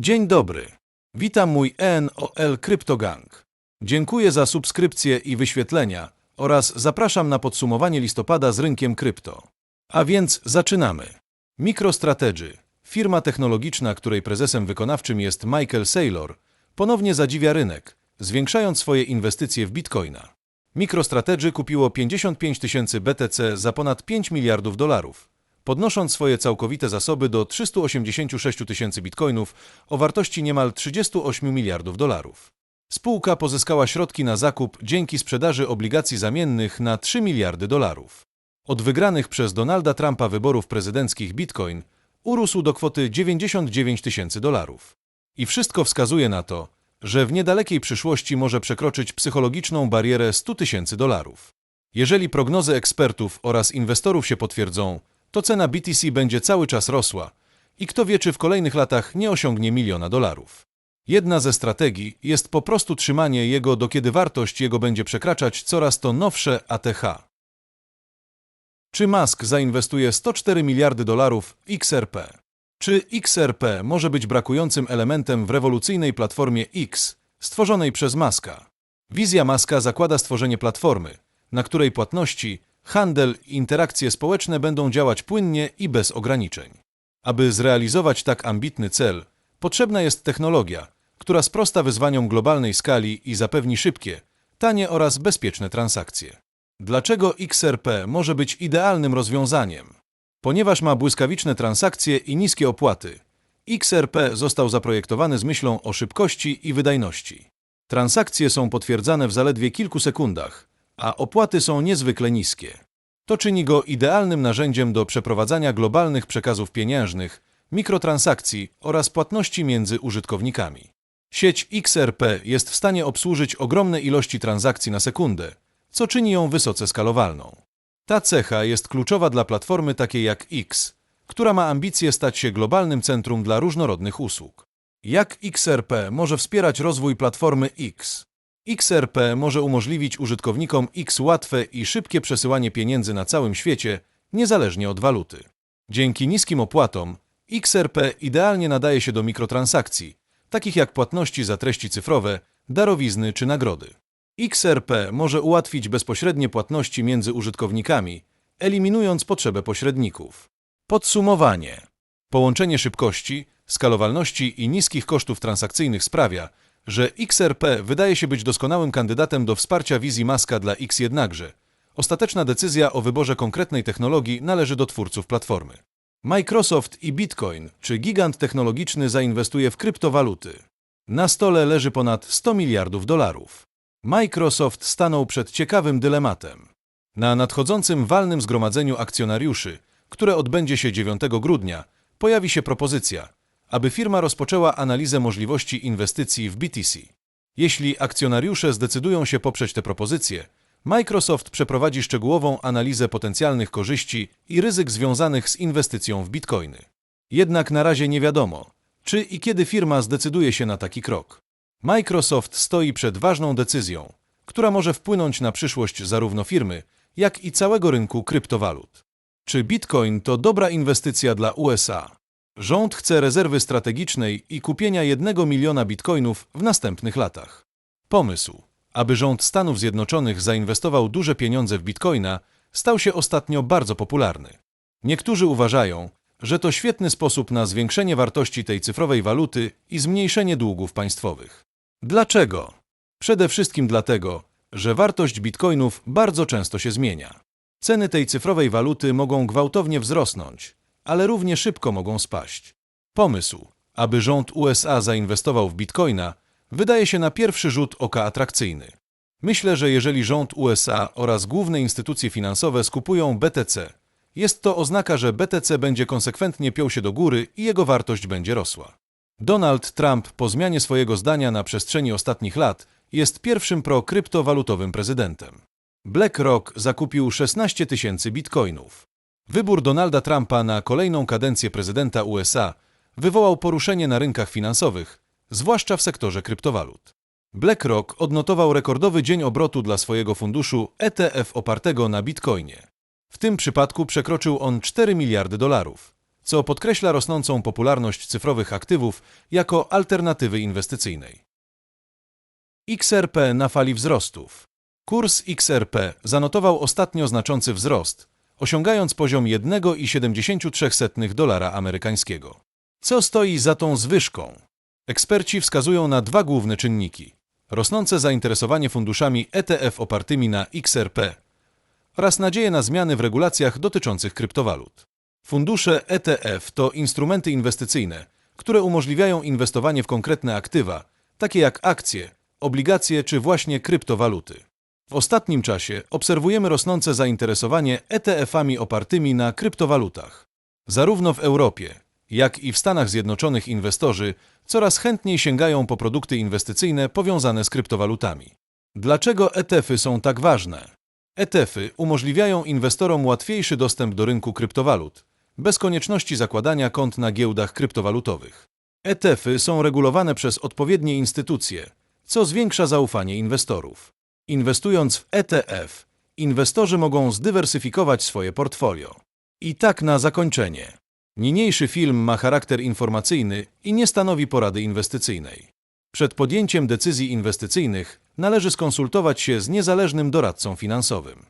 Dzień dobry. Witam mój ENOL CryptoGang. Dziękuję za subskrypcję i wyświetlenia oraz zapraszam na podsumowanie listopada z rynkiem krypto. A więc zaczynamy. MicroStrategy, firma technologiczna, której prezesem wykonawczym jest Michael Saylor, ponownie zadziwia rynek, zwiększając swoje inwestycje w bitcoina. MicroStrategy kupiło 55 tysięcy BTC za ponad 5 miliardów dolarów, podnosząc swoje całkowite zasoby do 386 tysięcy bitcoinów o wartości niemal 38 miliardów dolarów. Spółka pozyskała środki na zakup dzięki sprzedaży obligacji zamiennych na 3 miliardy dolarów. Od wygranych przez Donalda Trumpa wyborów prezydenckich Bitcoin urósł do kwoty 99 tysięcy dolarów. I wszystko wskazuje na to, że w niedalekiej przyszłości może przekroczyć psychologiczną barierę 100 tysięcy dolarów. Jeżeli prognozy ekspertów oraz inwestorów się potwierdzą, to cena BTC będzie cały czas rosła i kto wie, czy w kolejnych latach nie osiągnie miliona dolarów. Jedna ze strategii jest po prostu trzymanie jego, do kiedy wartość jego będzie przekraczać coraz to nowsze ATH. Czy Musk zainwestuje 104 miliardy dolarów w XRP? Czy XRP może być brakującym elementem w rewolucyjnej platformie X, stworzonej przez Muska? Wizja Muska zakłada stworzenie platformy, na której płatności, handel i interakcje społeczne będą działać płynnie i bez ograniczeń. Aby zrealizować tak ambitny cel, potrzebna jest technologia, która sprosta wyzwaniom globalnej skali i zapewni szybkie, tanie oraz bezpieczne transakcje. Dlaczego XRP może być idealnym rozwiązaniem? Ponieważ ma błyskawiczne transakcje i niskie opłaty, XRP został zaprojektowany z myślą o szybkości i wydajności. Transakcje są potwierdzane w zaledwie kilku sekundach, a opłaty są niezwykle niskie. To czyni go idealnym narzędziem do przeprowadzania globalnych przekazów pieniężnych, mikrotransakcji oraz płatności między użytkownikami. Sieć XRP jest w stanie obsłużyć ogromne ilości transakcji na sekundę, co czyni ją wysoce skalowalną. Ta cecha jest kluczowa dla platformy takiej jak X, która ma ambicje stać się globalnym centrum dla różnorodnych usług. Jak XRP może wspierać rozwój platformy X? XRP może umożliwić użytkownikom X łatwe i szybkie przesyłanie pieniędzy na całym świecie, niezależnie od waluty. Dzięki niskim opłatom, XRP idealnie nadaje się do mikrotransakcji, takich jak płatności za treści cyfrowe, darowizny czy nagrody. XRP może ułatwić bezpośrednie płatności między użytkownikami, eliminując potrzebę pośredników. Podsumowanie. Połączenie szybkości, skalowalności i niskich kosztów transakcyjnych sprawia, że XRP wydaje się być doskonałym kandydatem do wsparcia wizji Maska dla X jednakże. Ostateczna decyzja o wyborze konkretnej technologii należy do twórców platformy. Microsoft i Bitcoin, czy gigant technologiczny zainwestuje w kryptowaluty? Na stole leży ponad 100 miliardów dolarów. Microsoft stanął przed ciekawym dylematem. Na nadchodzącym walnym zgromadzeniu akcjonariuszy, które odbędzie się 9 grudnia, pojawi się propozycja, aby firma rozpoczęła analizę możliwości inwestycji w BTC. Jeśli akcjonariusze zdecydują się poprzeć tę propozycję, Microsoft przeprowadzi szczegółową analizę potencjalnych korzyści i ryzyk związanych z inwestycją w bitcoiny. Jednak na razie nie wiadomo, czy i kiedy firma zdecyduje się na taki krok. Microsoft stoi przed ważną decyzją, która może wpłynąć na przyszłość zarówno firmy, jak i całego rynku kryptowalut. Czy bitcoin to dobra inwestycja dla USA? Rząd chce rezerwy strategicznej i kupienia jednego miliona bitcoinów w następnych latach. Pomysł, aby rząd Stanów Zjednoczonych zainwestował duże pieniądze w bitcoina, stał się ostatnio bardzo popularny. Niektórzy uważają, że to świetny sposób na zwiększenie wartości tej cyfrowej waluty i zmniejszenie długów państwowych. Dlaczego? Przede wszystkim dlatego, że wartość bitcoinów bardzo często się zmienia. Ceny tej cyfrowej waluty mogą gwałtownie wzrosnąć, ale równie szybko mogą spaść. Pomysł, aby rząd USA zainwestował w bitcoina, wydaje się na pierwszy rzut oka atrakcyjny. Myślę, że jeżeli rząd USA oraz główne instytucje finansowe skupują BTC, jest to oznaka, że BTC będzie konsekwentnie piął się do góry i jego wartość będzie rosła. Donald Trump po zmianie swojego zdania na przestrzeni ostatnich lat jest pierwszym pro-kryptowalutowym prezydentem. BlackRock zakupił 16 tysięcy bitcoinów. Wybór Donalda Trumpa na kolejną kadencję prezydenta USA wywołał poruszenie na rynkach finansowych, zwłaszcza w sektorze kryptowalut. BlackRock odnotował rekordowy dzień obrotu dla swojego funduszu ETF opartego na bitcoinie. W tym przypadku przekroczył on 4 miliardy dolarów, co podkreśla rosnącą popularność cyfrowych aktywów jako alternatywy inwestycyjnej. XRP na fali wzrostów. Kurs XRP zanotował ostatnio znaczący wzrost, osiągając poziom 1,73 dolara amerykańskiego. Co stoi za tą zwyżką? Eksperci wskazują na dwa główne czynniki: rosnące zainteresowanie funduszami ETF opartymi na XRP oraz nadzieję na zmiany w regulacjach dotyczących kryptowalut. Fundusze ETF to instrumenty inwestycyjne, które umożliwiają inwestowanie w konkretne aktywa, takie jak akcje, obligacje czy właśnie kryptowaluty. W ostatnim czasie obserwujemy rosnące zainteresowanie ETF-ami opartymi na kryptowalutach. Zarówno w Europie, jak i w Stanach Zjednoczonych inwestorzy coraz chętniej sięgają po produkty inwestycyjne powiązane z kryptowalutami. Dlaczego ETF-y są tak ważne? ETF-y umożliwiają inwestorom łatwiejszy dostęp do rynku kryptowalut, bez konieczności zakładania kont na giełdach kryptowalutowych. ETF-y są regulowane przez odpowiednie instytucje, co zwiększa zaufanie inwestorów. Inwestując w ETF, inwestorzy mogą zdywersyfikować swoje portfolio. I tak na zakończenie. Niniejszy film ma charakter informacyjny i nie stanowi porady inwestycyjnej. Przed podjęciem decyzji inwestycyjnych należy skonsultować się z niezależnym doradcą finansowym.